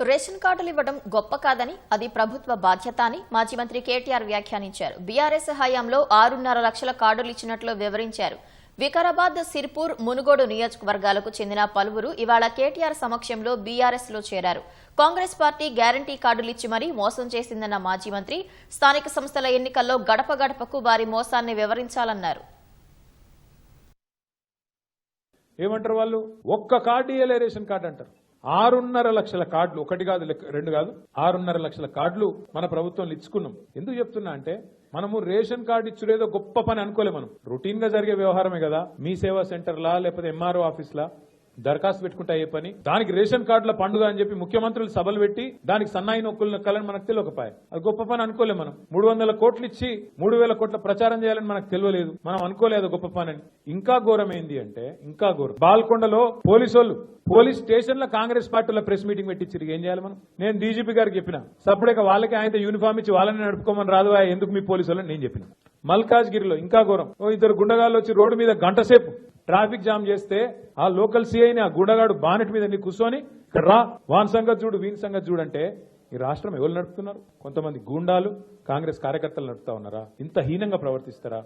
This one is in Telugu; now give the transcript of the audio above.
రేషన్ కార్డులు ఇవ్వడం గొప్ప కాదని అది ప్రభుత్వ బాధ్యత అని మాజీ మంత్రి కేటీఆర్ వ్యాఖ్యానించారు. బీఆర్ఎస్ హయాంలో ఆరున్నర లక్షల కార్డులు ఇచ్చినట్లు వివరించారు. వికారాబాద్ సిర్పూర్ మునుగోడు నియోజకవర్గాలకు చెందిన పలువురు ఇవాళ కేటీఆర్ సమక్షంలో బీఆర్ఎస్లో చేరారు. కాంగ్రెస్ పార్టీ గ్యారంటీ కార్డులు ఇచ్చి మరీ మోసం చేసిందన్న మాజీ మంత్రి స్థానిక సంస్థల ఎన్నికల్లో గడప గడపకు వారి మోసాన్ని వివరించాలన్నారు. ఏమంటారు వాళ్ళు? ఒక్క కార్డు ఇయ్యలే రేషన్ కార్డు అంటారు. ఆరున్నర లక్షల కార్డులు ఒకటి కాదు రెండు కాదు ఆరున్నర లక్షల కార్డులు మన ప్రభుత్వంలో ఇచ్చుకున్నాం. ఎందుకు చెప్తున్నా అంటే మనము రేషన్ కార్డు ఇచ్చుడేదో గొప్ప పని అనుకోలే మనం. రొటీన్గా జరిగే వ్యవహారమే కదా. మీ సేవా సెంటర్లా లేకపోతే ఎంఆర్ఓ ఆఫీస్లా దరఖాస్తు పెట్టుకుంటే అయ్యే పని? దానికి రేషన్ కార్డుల పండుగ అని చెప్పి ముఖ్యమంత్రులు సభలు పెట్టి దానికి సన్నాయి నొక్కులు నొక్కాలని మనకు తెలియకపాయ అది గొప్ప పని అనుకోలే మనం. మూడు వందల కోట్లు ఇచ్చి మూడు వేల కోట్ల ప్రచారం చేయాలని మనకు తెలియలేదు. మనం అనుకోలేదు గొప్ప పని అని. ఇంకా ఘోరమైంది అంటే ఇంకా ఘోరం. బాల్కొండలో పోలీసు పోలీస్ స్టేషన్లో కాంగ్రెస్ పార్టీలో ప్రెస్ మీటింగ్ పెట్టించారు ఏం చేయాలి మనం? నేను డీజీపీ గారికి చెప్పిన సపరేట్ వాళ్ళకి ఆయన యూనిఫామ్ ఇచ్చి వాళ్ళని నడుపుకోమని రాదు ఎందుకు మీ పోలీసు వాళ్ళని నేను చెప్పిన. మల్కాజ్గిరిలో ఇంకా ఘోరం. ఇద్దరు గుండగాళ్ళు వచ్చి రోడ్డు మీద గంట సేపు ట్రాఫిక్ జామ్ చేస్తే ఆ లోకల్ సిఐని ఆ గుండగాడు బానెట్ మీద నీ కూర్చొని ఇక్కడ రా వాన్ సంగతి చూడు వీని సంగతి చూడంటే ఈ రాష్ట్రం ఎవరు నడుపుతున్నారు? కొంతమంది గూండాలు కాంగ్రెస్ కార్యకర్తలు నడుపుతా ఉన్నారా? ఇంత హీనంగా ప్రవర్తిస్తారా?